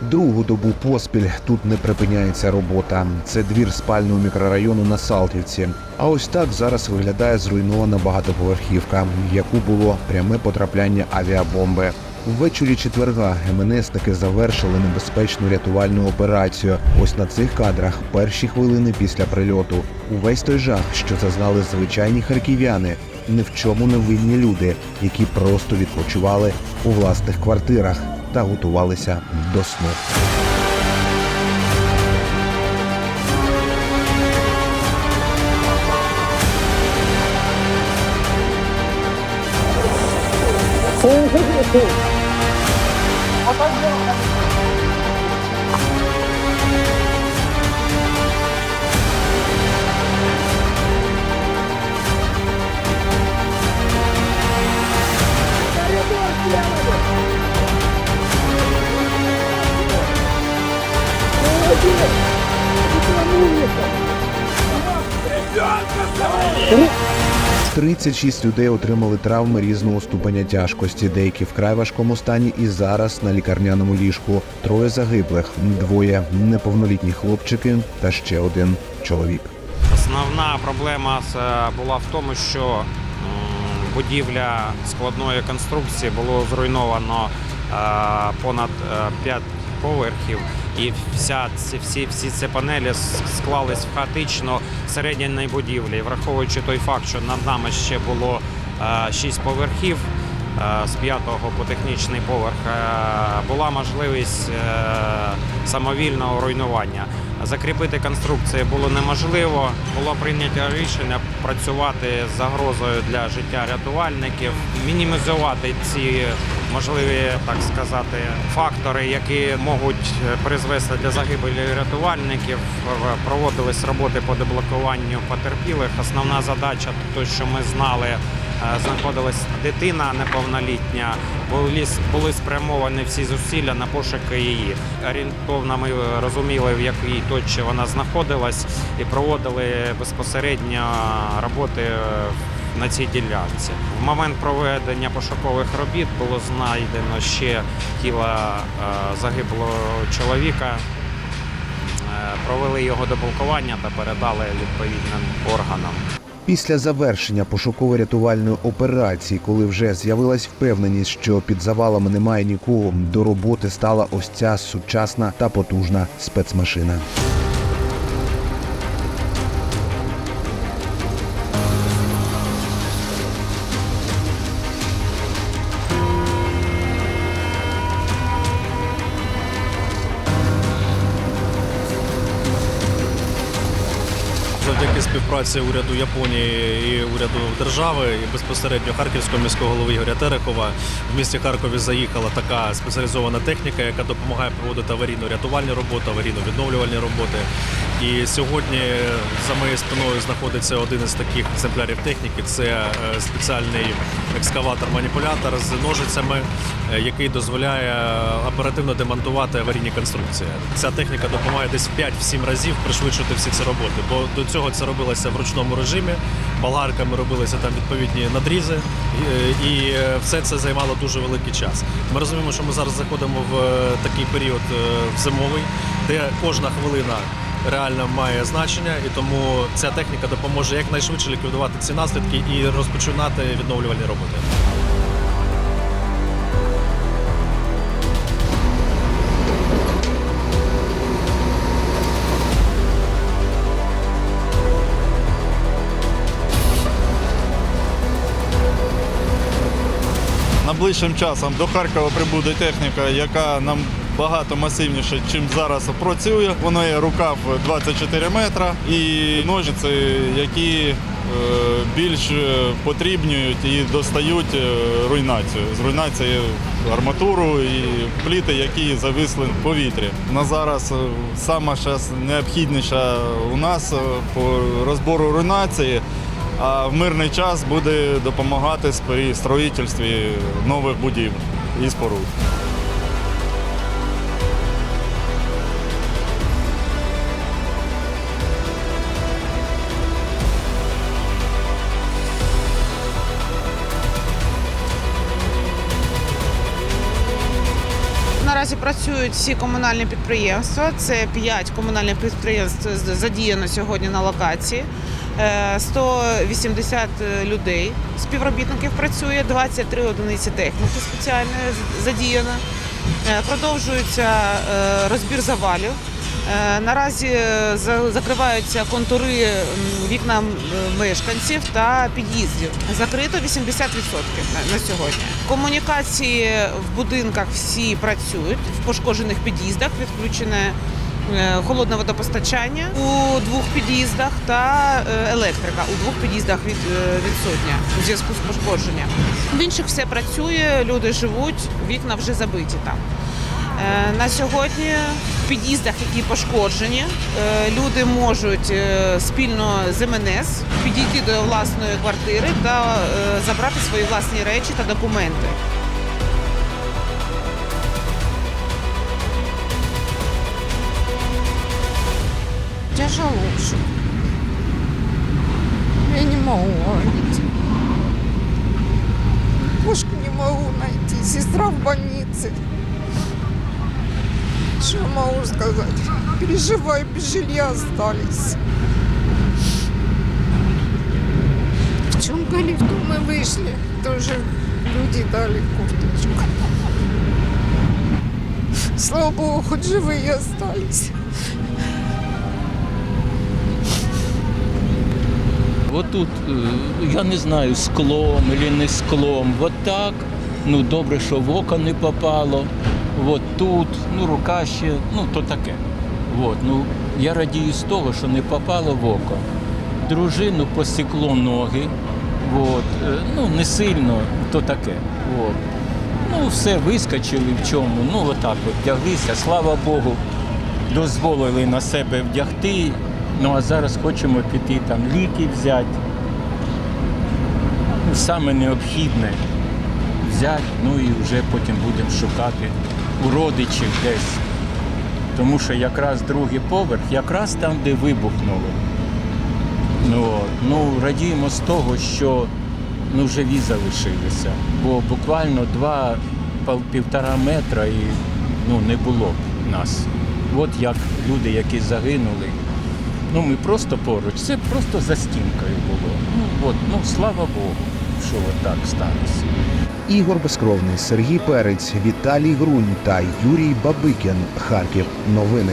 Другу добу поспіль тут не припиняється робота. Це двір спального мікрорайону на Салтівці. А ось так зараз виглядає зруйнована багатоповерхівка, яку було пряме потрапляння авіабомби. Ввечері четверга МНСники завершили небезпечну рятувальну операцію. Ось на цих кадрах перші хвилини після прильоту. Увесь той жах, що зазнали звичайні харків'яни, ні в чому не винні люди, які просто відпочивали у власних квартирах та готувалися до сну. – 36 людей отримали травми різного ступеня тяжкості. Деякі вкрай важкому стані і зараз на лікарняному ліжку. Троє загиблих, двоє неповнолітні хлопчики та ще один чоловік. Основна проблема була в тому, що будівля складної конструкції було зруйновано е, понад 5 поверхів, і вся ці всі, всі ці панелі склались в хаотично середній будівлі. Враховуючи той факт, що над нами ще було 6 поверхів. е, З п'ятого по технічний поверх е, була можливість е, самовільного руйнування. Закріпити конструкції було неможливо. Було прийнято рішення працювати з загрозою для життя рятувальників, мінімізувати ці можливі, так сказати, фактори, які можуть е, призвести до загибелі рятувальників. Проводились роботи по деблокуванню потерпілих. Основна задача, то що ми знали. е, Знаходилась дитина неповнолітня, були, спрямовані всі зусилля на пошуки її. Орієнтовно ми розуміли, в якій точці вона знаходилась, і проводили безпосередньо роботи е, на цій ділянці. В момент проведення пошукових робіт було знайдено ще тіло е, загиблого чоловіка. Е, Провели його деблокування та передали відповідним органам. Після завершення пошуково-рятувальної операції, коли вже з'явилась впевненість, що під завалами немає нікого, до роботи стала ось ця сучасна та потужна спецмашина. Співпраці уряду Японії і уряду держави, і безпосередньо Харківського міського голови Ігоря Терехова в місті Харкові заїхала така спеціалізована техніка, яка допомагає проводити аварійно-рятувальні роботи, аварійно-відновлювальні роботи. І сьогодні за моєю спиною знаходиться один із таких екземплярів техніки. Це е, спеціальний екскаватор-маніпулятор з ножицями, е, який дозволяє оперативно демонтувати аварійні конструкції. Ця техніка допомагає десь в 5-7 разів пришвидшити всі ці роботи, бо до цього це робилося в ручному режимі. Болгарками робилися там відповідні надрізи, і, е, все це займало дуже великий час. Ми розуміємо, що ми зараз заходимо в такий період в зимовий, де кожна хвилина реально має значення, і тому ця техніка допоможе якнайшвидше ліквідувати ці наслідки і розпочинати відновлювальні роботи. Найближчим часом до Харкова прибуде техніка, яка нам багато масивніше, чим зараз працює. Воно є рукав 24 метра і ножиці, які е, більш е, потрібнюють і достають е, руйнацію. З руйнації арматуру і пліти, які зависли в повітрі. На зараз е, щас необхідніша у нас по розбору руйнації. А в мирний час буде допомагати при строїтельстві нових будівель і споруд. Наразі працюють всі комунальні підприємства. Це 5 комунальних підприємств задіяно сьогодні на локації. Е, 180 людей, співробітників працює, 23 одиниці техніки спеціальної задіяно. Е, Продовжується е, розбір завалів. Е, Наразі е, за- закриваються контури е, мешканців та під'їздів. Закрито 80% на, сьогодні. Комунікації в будинках всі працюють в пошкоджених під'їздах. Відключене е, холодне водопостачання у двох під'їздах та електрика у двох під'їздах від, відсутня у зв'язку з пошкодженням. В інших все працює, люди живуть, вікна вже забиті там. Е, На сьогодні в під'їздах, які пошкоджені, е, люди можуть е, спільно з МНС підійти до власної квартири та забрати свої власні речі та документи. Тяжело. Я не могу говорить. Кошку не могу найти. Сестра в больнице. Что я могу сказать? Переживаю, без жилья остались. В чем калитку мы вышли, тоже люди дали курточку. Слава Богу, хоть живые остались. Вот тут, е, я не знаю, склом или не склом. Вот так. Ну, добре, що в око не попало. Вот тут, ну, рука ще, ну, то таке. Вот, ну, я радію з того, що не попало в око. Дружину посікло ноги. Вот, е, ну, не сильно, то таке. Вот. Ну, все, вискочили в чому. Ну, отак от вдяглися, слава Богу, дозволили на себе вдягти. Ну а зараз хочемо піти там ліки взяти. Ну, Саме необхідне взяти, ну і вже потім будемо шукати у родичів десь. Тому що якраз другий поверх, якраз там, де вибухнуло. Ну, ну радіємо з того, що ну, живі залишилися. Бо буквально два півтора метра і ну, не було б нас. От як люди, які загинули. Ну, ми просто поруч. Це просто за стінкою було. Ну, от, ну, слава Богу, що от так сталося. Ігор Безкровний, Сергій Перець, Віталій Грунь та Юрій Бабикін. Харків. Новини.